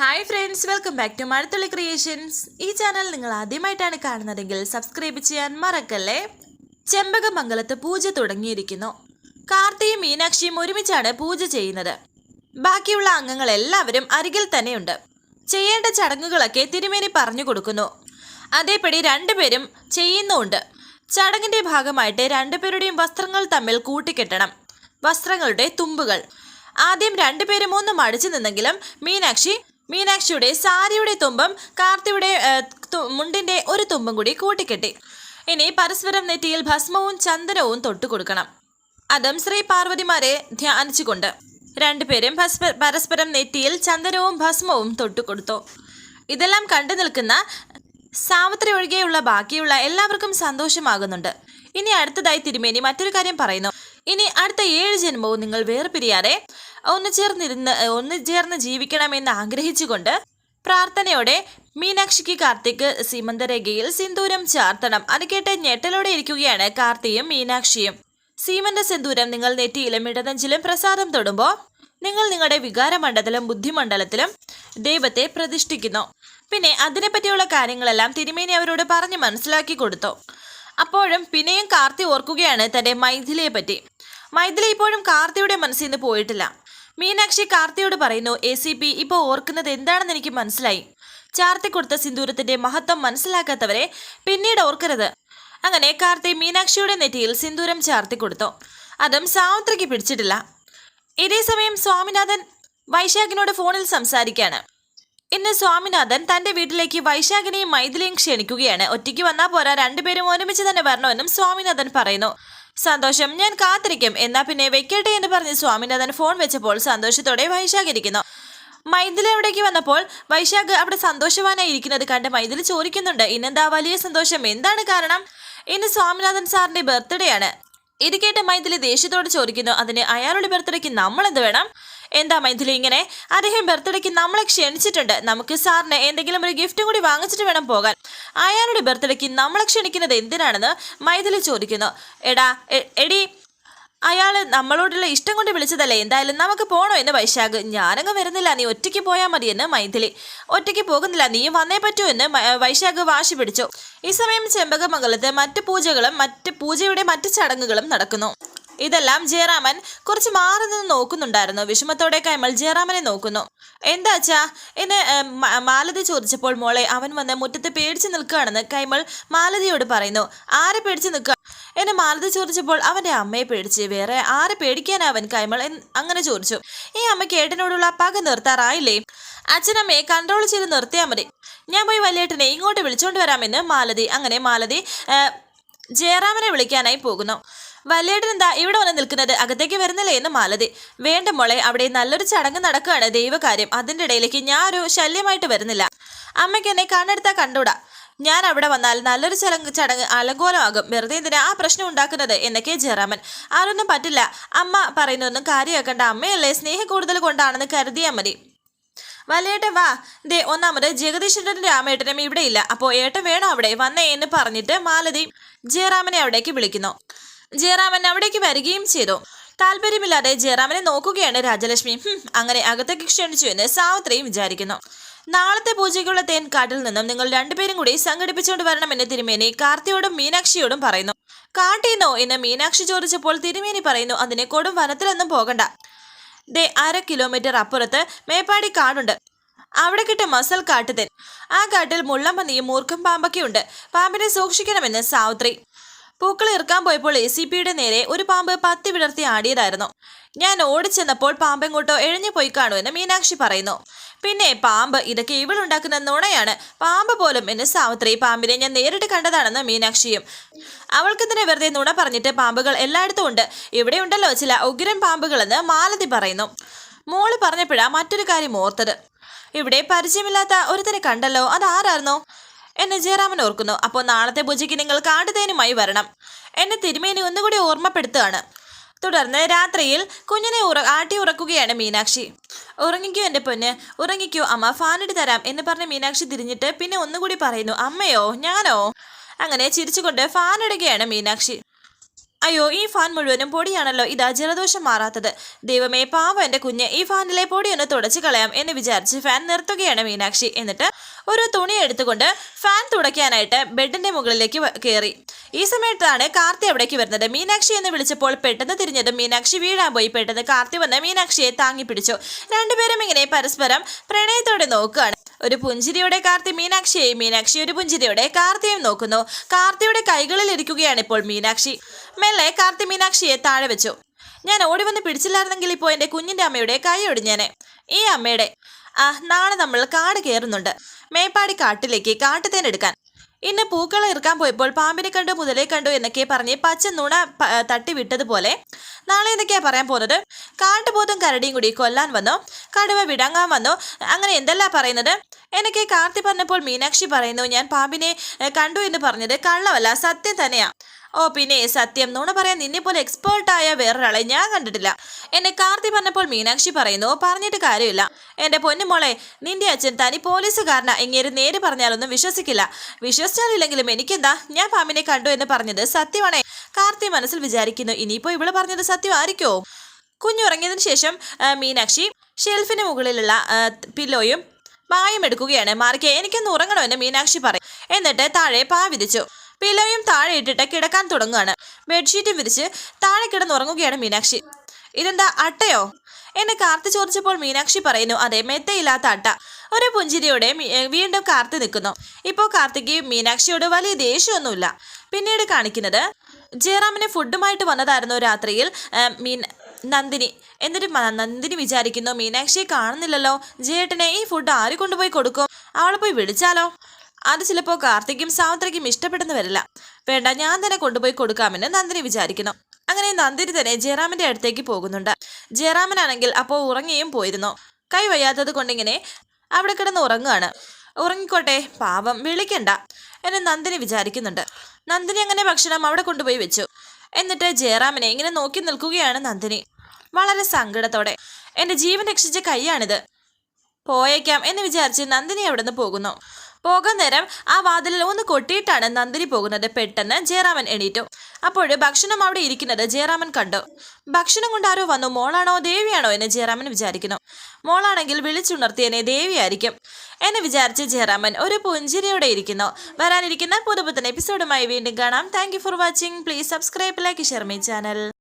Hi friends welcome back to Mazhathulli creations ഈ channel നിങ്ങൾ ആദ്യമായിട്ടാണ് കാണുന്നതെങ്കിൽ സബ്സ്ക്രൈബ് ചെയ്യാൻ മറക്കല്ലേ? ചെമ്പകമംഗലത്ത് പൂജ തുടങ്ങിയിരിക്കുന്നു. കാർത്തിയും മീനാക്ഷിയും ഒരുമിച്ചാണ് പൂജ ചെയ്യുന്നത്. ബാക്കിയുള്ള അംഗങ്ങൾ എല്ലാവരും അരികിൽ തന്നെയുണ്ട്. ചെയ്യേണ്ട ചടങ്ങുകളൊക്കെ തിരുമേനി പറഞ്ഞു കൊടുക്കുന്നു. അതേപടി രണ്ടുപേരും ചെയ്യുന്നുമുണ്ട് ചടങ്ങിന്റെ ഭാഗമായിട്ട് രണ്ടുപേരുടെയും വസ്ത്രങ്ങൾ തമ്മിൽ കൂട്ടിക്കെട്ടണം. വസ്ത്രങ്ങളുടെ തുമ്പുകൾ. ആദ്യം രണ്ടുപേരും ഒന്ന് മടിച്ചു നിന്നെങ്കിലും മീനാക്ഷി മീനാക്ഷിയുടെ സാരിയുടെ തുമ്പം കാർത്തിയുടെ മുണ്ടിന്റെ ഒരു തുമ്പും കൂടി കൂട്ടിക്കെട്ടി. ഇനി പരസ്പരം നെറ്റിയിൽ ഭസ്മവും ചന്ദനവും തൊട്ടുകൊടുക്കണം അതും ശ്രീ പാർവതിമാരെ ധ്യാനിച്ചുകൊണ്ട്. രണ്ടുപേരും പരസ്പരം നെറ്റിയിൽ ചന്ദനവും ഭസ്മവും തൊട്ടുകൊടുത്തു ഇതെല്ലാം കണ്ടു നിൽക്കുന്ന സാവിത്രി ഒഴികെയുള്ള ബാക്കിയുള്ള എല്ലാവർക്കും സന്തോഷമാകുന്നുണ്ട്. ഇനി അടുത്തതായി തിരുമേനി മറ്റൊരു കാര്യം പറയുന്നു. ഇനി അടുത്ത ഏഴ് ജന്മവും നിങ്ങൾ വേർപിരിയാതെ ഒന്ന് ചേർന്നിരുന്ന് ഒന്ന് ചേർന്ന് ജീവിക്കണമെന്ന് ആഗ്രഹിച്ചുകൊണ്ട് പ്രാർത്ഥനയോടെ മീനാക്ഷിക്ക് കാർത്തിക് സീമന്തരേഖയിൽ സിന്ദൂരം ചാർത്തണം. അത് കേട്ട് ഞെട്ടലോടെ ഇരിക്കുകയാണ് കാർത്തിയും മീനാക്ഷിയും. സീമന്ത സിന്ദൂരം നിങ്ങൾ നെറ്റിയിലും ഇടതഞ്ചിലും പ്രസാദം തൊടുമ്പോൾ നിങ്ങൾ നിങ്ങളുടെ വികാരമണ്ഡലത്തിലും ബുദ്ധിമണ്ഡലത്തിലും ദൈവത്തെ പ്രതിഷ്ഠിക്കുന്നു. പിന്നെ അതിനെപ്പറ്റിയുള്ള കാര്യങ്ങളെല്ലാം തിരുമേനി അവരോട് പറഞ്ഞു മനസ്സിലാക്കി കൊടുത്തു. അപ്പോഴും പിന്നെയും കാർത്തി ഓർക്കുകയാണ് തന്റെ മൈഥിലിയെ പറ്റി മൈഥിലി ഇപ്പോഴും കാർത്തിയുടെ മനസ്സിൽ നിന്ന് പോയിട്ടില്ല. മീനാക്ഷി കാർത്തിയോട് പറയുന്നു എ സി പി ഇപ്പോൾ ഓർക്കുന്നത് എന്താണെന്ന് എനിക്ക് മനസ്സിലായി. ചാർത്തി കൊടുത്ത സിന്ദൂരത്തിന്റെ മഹത്വം മനസ്സിലാക്കാത്തവരെ പിന്നീട് ഓർക്കരുത്. അങ്ങനെ കാർത്തി മീനാക്ഷിയുടെ നെറ്റിയിൽ സിന്ദൂരം ചാർത്തി കൊടുത്തു. അതും സാവിത്രിക്ക് പിടിച്ചിട്ടില്ല. ഇതേ സമയം സ്വാമിനാഥൻ വൈശാഖിനോട് ഫോണിൽ സംസാരിക്കാണ്. ഇന്ന് സ്വാമിനാഥൻ തന്റെ വീട്ടിലേക്ക് വൈശാഖിനെയും മൈഥിലിയും ക്ഷണിക്കുകയാണ്. ഒറ്റയ്ക്ക് വന്നാൽ പോരാ രണ്ടുപേരും ഒരുമിച്ച് തന്നെ വരണമെന്നും സ്വാമിനാഥൻ പറയുന്നു. സന്തോഷം ഞാൻ കാത്തിരിക്കും. എന്നാ പിന്നെ വെക്കട്ടെ എന്ന് പറഞ്ഞ് സ്വാമിനാഥൻ ഫോൺ വെച്ചപ്പോൾ സന്തോഷത്തോടെ വൈശാഖ് ഇരിക്കുന്നു. മൈഥിലി അവിടേക്ക് വന്നപ്പോൾ വൈശാഖ് അവിടെ സന്തോഷവാനായി ഇരിക്കുന്നത് കണ്ട് മൈഥിലി ചോദിക്കുന്നുണ്ട് ഇന്നെന്താ വലിയ സന്തോഷം? എന്താണ് കാരണം? ഇന്ന് സ്വാമിനാഥൻ സാറിന്റെ ബർത്ത്ഡേ ആണ്. ഇത് കേട്ട് മൈഥിലി ദേഷ്യത്തോട് ചോദിക്കുന്നു അതിന് അയാളുടെ ബർത്ത്ഡേക്ക് നമ്മൾ എന്ത് വേണം? എന്താ മൈഥിലി ഇങ്ങനെ? അദ്ദേഹം ബർത്ത്ഡേക്ക് നമ്മളെ ക്ഷണിച്ചിട്ടുണ്ട്. നമുക്ക് സാറിന് എന്തെങ്കിലും ഒരു ഗിഫ്റ്റും കൂടി വാങ്ങിച്ചിട്ട് വേണം പോകാൻ. അയാളുടെ ബർത്ത്ഡേക്ക് നമ്മളെ ക്ഷണിക്കുന്നത് എന്തിനാണെന്ന് മൈഥിലി ചോദിക്കുന്നു. എടാ എടി അയാൾ നമ്മളോടുള്ള ഇഷ്ടം കൊണ്ട് വിളിച്ചതല്ലേ? എന്തായാലും നമുക്ക് പോണോ എന്ന് വൈശാഖ്. ഞാനങ്ങ് വരുന്നില്ല. നീ ഒറ്റയ്ക്ക് പോയാൽ മതി എന്ന് മൈഥിലി. ഒറ്റയ്ക്ക് പോകുന്നില്ല. നീ വന്നേ പറ്റൂ എന്ന് വൈശാഖ് വാശി പിടിച്ചു. ഈ സമയം ചെമ്പകമംഗലത്ത് മറ്റ് പൂജകളും മറ്റ് പൂജയുടെ മറ്റ് ചടങ്ങുകളും നടക്കുന്നു. ഇതെല്ലാം ജയറാമൻ കുറച്ച് മാറി നിന്ന് നോക്കുന്നുണ്ടായിരുന്നു. വിഷമത്തോടെ കൈമൾ ജയറാമനെ നോക്കുന്നു. എന്താ അച്ഛാ? എന്നെ മാലതി ചോദിച്ചപ്പോൾ മോളെ അവൻ വന്ന് മുറ്റത്ത് പേടിച്ച് നിൽക്കുകയാണെന്ന് കൈമൾ മാലതിയോട് പറയുന്നു. ആരെ പേടിച്ച് നിൽക്കുക എന്നെ മാലതി ചോദിച്ചപ്പോൾ അവന്റെ അമ്മയെ പേടിച്ച് വേറെ ആരെ പേടിക്കാനാവൻ കൈമൾ അങ്ങനെ ചോദിച്ചു. ഈ അമ്മയ്ക്ക് ഏട്ടനോടുള്ള പക നിർത്താറായില്ലേ? അച്ഛനമ്മയെ കൺട്രോൾ ചെയ്ത് നിർത്തിയാൽ മതി. ഞാൻ പോയി വലിയേട്ടനെ ഇങ്ങോട്ട് വിളിച്ചോണ്ട് വരാമെന്ന് മാലതി അങ്ങനെ മാലതി ജയറാമനെ വിളിക്കാനായി പോകുന്നു. വല്യേട്ടൻ എന്താ ഇവിടെ വന്ന് നിൽക്കുന്നത്? അകത്തേക്ക് വരുന്നില്ലേ എന്ന് മാലതി. വേണ്ട മോളെ അവിടെ നല്ലൊരു ചടങ്ങ് നടക്കുകയാണ് ദൈവകാര്യം. അതിന്റെ ഇടയിലേക്ക് ഞാൻ ഒരു ശല്യമായിട്ട് വരുന്നില്ല. അമ്മയ്ക്ക് എന്നെ കണ്ണെടുത്താൽ കണ്ടൂടാ ഞാൻ അവിടെ വന്നാൽ നല്ലൊരു ചടങ്ങ് ചടങ്ങ് അലങ്കോലമാകും. വെറുതെ എന്തിനാ ആ പ്രശ്നം ഉണ്ടാക്കുന്നത്? എന്നൊക്കെ ജയറാമൻ ആരൊന്നും പറ്റില്ല. അമ്മ പറയുന്നതൊന്നും കാര്യമാക്കണ്ട. അമ്മയല്ലേ സ്നേഹം കൂടുതൽ കൊണ്ടാണെന്ന് കരുതിയാൽ മതി. വലയേട്ടൻ വാ. ദേ ഒന്നാമത് ജഗദീശ്വരനും രാമേട്ടനും ഇവിടെ ഇല്ല. അപ്പോൾ ഏട്ടൻ വേണോ അവിടെ? വന്നേ എന്ന് പറഞ്ഞിട്ട് മാലതി ജയറാമനെ അവിടേക്ക് വിളിക്കുന്നു. ജയറാമൻ അവിടേക്ക് വരികയും ചെയ്തു. താല്പര്യമില്ലാതെ ജയറാമനെ നോക്കുകയാണ് രാജലക്ഷ്മി. അങ്ങനെ അകത്തേക്ക് ക്ഷണിച്ചു എന്ന് സാവിത്രിയും വിചാരിക്കുന്നു. നാളത്തെ പൂജയ്ക്കുള്ള തേൻ കാട്ടിൽ നിന്നും നിങ്ങൾ രണ്ടുപേരും കൂടി സംഘടിപ്പിച്ചുകൊണ്ട് വരണമെന്ന് തിരുമേനി കാർത്തിയോടും മീനാക്ഷിയോടും പറയുന്നു. കാട്ടീന്നോ എന്ന് മീനാക്ഷി ചോദിച്ചപ്പോൾ തിരുമേനി പറയുന്നു അതിനെ കൊടും വനത്തിലൊന്നും പോകണ്ട. ദേ അര കിലോമീറ്റർ അപ്പുറത്ത് മേപ്പാടി കാടുണ്ട്. അവിടെ കിട്ടിയ മസൽ കാട്ടുതേൻ. ആ കാട്ടിൽ മുള്ളമ്പന്നിയും മൂർഖം പാമ്പൊക്കെയുണ്ട്. പാമ്പിനെ സൂക്ഷിക്കണമെന്ന് സാവിത്രി പൂക്കൾ ഇറക്കാൻ പോയപ്പോൾ എ സി പിയുടെ നേരെ ഒരു പാമ്പ് പത്തി വിടർത്തി ആടിയതായിരുന്നു. ഞാൻ ഓടിച്ചെന്നപ്പോൾ പാമ്പ് എങ്ങോട്ടോ എഴഞ്ഞു പോയി കാണുമെന്ന് മീനാക്ഷി പറയുന്നു. പിന്നെ പാമ്പ് ഇതൊക്കെ ഇവളുണ്ടാക്കുന്ന നുണയാണ്. പാമ്പ് പോലും എന്ന് സാവിത്രി പാമ്പിനെ ഞാൻ നേരിട്ട് കണ്ടതാണെന്ന് മീനാക്ഷിയും. അവൾക്ക് തന്നെ വെറുതെ നുണ പറഞ്ഞിട്ട് പാമ്പുകൾ എല്ലായിടത്തും ഉണ്ട്. ഇവിടെ ഉണ്ടല്ലോ ചില ഉഗ്രൻ പാമ്പുകളെന്ന് മാലതി പറയുന്നു. മോൾ പറഞ്ഞപ്പോഴാ മറ്റൊരു കാര്യം ഓർത്തത്. ഇവിടെ പരിചയമില്ലാത്ത ഒരുത്തരെ കണ്ടല്ലോ. അതാരായിരുന്നോ? എന്നെ ജയറാമൻ ഓർക്കുന്നു. അപ്പോൾ നാളത്തെ പൂജയ്ക്ക് നിങ്ങൾ കാട്ടുതേനുമായി വരണം. എന്നെ തിരുമേനി ഒന്നുകൂടി ഓർമ്മപ്പെടുത്തുകയാണ്. തുടർന്ന് രാത്രിയിൽ കുഞ്ഞിനെ ഉറ ആട്ടി ഉറക്കുകയാണ് മീനാക്ഷി. ഉറങ്ങിക്കോ എന്റെ പൊന്ന്. ഉറങ്ങിക്കോ. അമ്മ ഫാനിട്ട് തരാം എന്ന് പറഞ്ഞ് മീനാക്ഷി തിരിഞ്ഞിട്ട് പിന്നെ ഒന്നുകൂടി പറയുന്നു അമ്മയോ? ഞാനോ? അങ്ങനെ ചിരിച്ചുകൊണ്ട് ഫാൻ ഇടുകയാണ് മീനാക്ഷി. അയ്യോ ഈ ഫാൻ മുഴുവനും പൊടിയാണല്ലോ ഇതാ ജലദോഷം മാറാത്തത്. ദൈവമേ പാവം എന്റെ കുഞ്ഞ്. ഈ ഫാനിലെ പൊടിയൊന്ന് തുടച്ചു കളയാം എന്ന് വിചാരിച്ച് ഫാൻ നിർത്തുകയാണ് മീനാക്ഷി. എന്നിട്ട് ഒരു തുണി എടുത്തുകൊണ്ട് ഫാൻ തുടയ്ക്കാനായിട്ട് ബെഡിന്റെ മുകളിലേക്ക് കയറി ഈ സമയത്താണ് കാർത്തി അവിടേക്ക് വരുന്നത്. മീനാക്ഷി എന്ന് വിളിച്ചപ്പോൾ പെട്ടെന്ന് തിരിഞ്ഞതും മീനാക്ഷി വീഴാൻ പോയി. പെട്ടെന്ന് കാർത്തി വന്ന് മീനാക്ഷിയെ താങ്ങി പിടിച്ചു. രണ്ടുപേരും ഇങ്ങനെ പരസ്പരം പ്രണയത്തോടെ നോക്കുകയാണ്. ഒരു പുഞ്ചിരിയുടെ കാർത്തി മീനാക്ഷിയെയും മീനാക്ഷി ഒരു പുഞ്ചിരിയുടെ കാർത്തിയെയും നോക്കുന്നു. കാർത്തിയുടെ കൈകളിൽ ഇരിക്കുകയാണ് ഇപ്പോൾ മീനാക്ഷി. മെല്ലെ കാർത്തി മീനാക്ഷിയെ താഴെ വെച്ചു. ഞാൻ ഓടി വന്ന് പിടിച്ചില്ലായിരുന്നെങ്കിൽ ഇപ്പോൾ എന്റെ കുഞ്ഞിന്റെ അമ്മയുടെ കൈ ഒടിഞ്ഞേനെ. ഈ അമ്മയുടെ. ആ നാളെ നമ്മൾ കാട് കയറുന്നുണ്ട്. മേപ്പാടി കാട്ടിലേക്ക് കാട്ടുതേൻ എടുക്കാൻ. ഇന്ന് പൂക്കളെ ഇറക്കാൻ പോയപ്പോൾ പാമ്പിനെ കണ്ടു മുതലേ കണ്ടു എന്നൊക്കെ പറഞ്ഞ് പച്ച നുണ തട്ടി വിട്ടതുപോലെ നാളെ എന്നൊക്കെയാ പറയാൻ പോകുന്നത്. കാട്ടുപോത്തും കരടിയും കൂടി കൊല്ലാൻ വന്നു കടുവ വിടങ്ങാൻ വന്നു. അങ്ങനെ എന്തെല്ലാം പറയുന്നത്? എനിക്ക് കാർത്തി പറഞ്ഞപ്പോൾ മീനാക്ഷി പറയുന്നു ഞാൻ പാമ്പിനെ കണ്ടു എന്ന് പറഞ്ഞത് കള്ളമല്ല സത്യം തന്നെയാ. ഓ പിന്നെ സത്യം. നുണ പറയാൻ നിന്നെ പോലെ എക്സ്പേർട്ടായ വേറൊരാളെ ഞാൻ കണ്ടിട്ടില്ല. എന്നെ കാർത്തി പറഞ്ഞപ്പോൾ മീനാക്ഷി പറയുന്നു പറഞ്ഞിട്ട് കാര്യമില്ല. എന്റെ പൊന്നുമോളെ നിന്റെ അച്ഛൻ തനി പോലീസുകാരനാ ഇങ്ങേര് നേര് പറഞ്ഞാലൊന്നും വിശ്വസിക്കില്ല. വിശ്വസിച്ചാലില്ലെങ്കിലും എനിക്കെന്താ? ഞാൻ പാമ്പിനെ കണ്ടു എന്ന് പറഞ്ഞത് സത്യമാണേ. കാർത്തി മനസ്സിൽ വിചാരിക്കുന്നു ഇനിയിപ്പോ ഇവൾ പറഞ്ഞത് സത്യമായിരിക്കോ കുഞ്ഞുറങ്ങിയതിനു ശേഷം മീനാക്ഷി ഷെൽഫിന് മുകളിലുള്ള പില്ലോയും പായും എടുക്കുകയാണ്. മാറിക്ക് എനിക്കൊന്ന് ഉറങ്ങണമെന്ന് മീനാക്ഷി പറയും. എന്നിട്ട് താഴെ പാ വിരിച്ചു. പില്ലോയും താഴെ ഇട്ടിട്ട് കിടക്കാൻ തുടങ്ങുകയാണ് ബെഡ്ഷീറ്റും വിരിച്ച് താഴെ കിടന്നുറങ്ങുകയാണ് മീനാക്ഷി. ഇതെന്താ അട്ടയോ? എന്നെ കാർത്തി ചോദിച്ചപ്പോൾ മീനാക്ഷി പറയുന്നു അതെ മെത്തയില്ലാത്ത അട്ട. ഒരു പുഞ്ചിരിയോടെ വീണ്ടും കാർത്തി നിൽക്കുന്നു. ഇപ്പോൾ കാർത്തിക്ക് മീനാക്ഷിയോട് വലിയ ദേഷ്യമൊന്നുമില്ല. പിന്നീട് കാണിക്കുന്നത് ജയറാമിന് ഫുഡുമായിട്ട് വന്നതായിരുന്നു രാത്രിയിൽ മീൻ നന്ദിനി. എന്നിട്ട് നന്ദിനി വിചാരിക്കുന്നു മീനാക്ഷിയെ കാണുന്നില്ലല്ലോ. ജയേട്ടനെ ഈ ഫുഡ് ആര് കൊണ്ടുപോയി കൊടുക്കും? അവളെ പോയി വിളിച്ചാലോ? അത് ചിലപ്പോൾ കാർത്തിക്കും സാവിത്രിക്കും ഇഷ്ടപ്പെടുന്നു വരില്ല. വേണ്ട ഞാൻ തന്നെ കൊണ്ടുപോയി കൊടുക്കാമെന്ന് നന്ദിനി വിചാരിക്കുന്നു. അങ്ങനെ നന്ദിരി തന്നെ ജയറാമിന്റെ അടുത്തേക്ക് പോകുന്നുണ്ട്. ജയറാമനാണെങ്കിൽ അപ്പോൾ ഉറങ്ങിയും പോയിരുന്നു. കൈ വയ്യാത്തത് കൊണ്ടിങ്ങനെ അവിടെ കിടന്ന് ഉറങ്ങുകയാണ് ഉറങ്ങിക്കോട്ടെ പാവം വിളിക്കണ്ട എന്ന് നന്ദിനി വിചാരിക്കുന്നുണ്ട്. നന്ദിനി അങ്ങനെ ഭക്ഷണം അവിടെ കൊണ്ടുപോയി വെച്ചു. എന്നിട്ട് ജയറാമിനെ ഇങ്ങനെ നോക്കി നിൽക്കുകയാണ് നന്ദിനി. വളരെ സങ്കടത്തോടെ എന്റെ ജീവൻ രക്ഷിച്ച കൈയാണിത്. പോയേക്കാം എന്ന് വിചാരിച്ച് നന്ദിനി അവിടെ നിന്ന് പോകുന്നു. പോകാൻ നേരം ആ വാതിലിൽ ഒന്ന് കൊട്ടിയിട്ടാണ് നന്ദിനി പോകുന്നത്. പെട്ടെന്ന് ജയറാമൻ എണീറ്റു. അപ്പോൾ ഭക്ഷണം അവിടെ ഇരിക്കുന്നത് ജയറാമൻ കണ്ടു. ഭക്ഷണം കൊണ്ട് ആരോ വന്നു. മോളാണോ ദേവിയാണോ എന്ന് ജയറാമൻ വിചാരിക്കുന്നു. മോളാണെങ്കിൽ വിളിച്ചുണർത്തിയനെ ദേവിയായിരിക്കും എന്ന് വിചാരിച്ച് ജയറാമൻ ഒരു പുഞ്ചിരിയോടെ ഇരിക്കുന്നു. വരാനിരിക്കുന്ന പുതുപുത്തൻ എപ്പിസോഡുമായി വീണ്ടും കാണാം. Thank for watching please subscribe like share my channel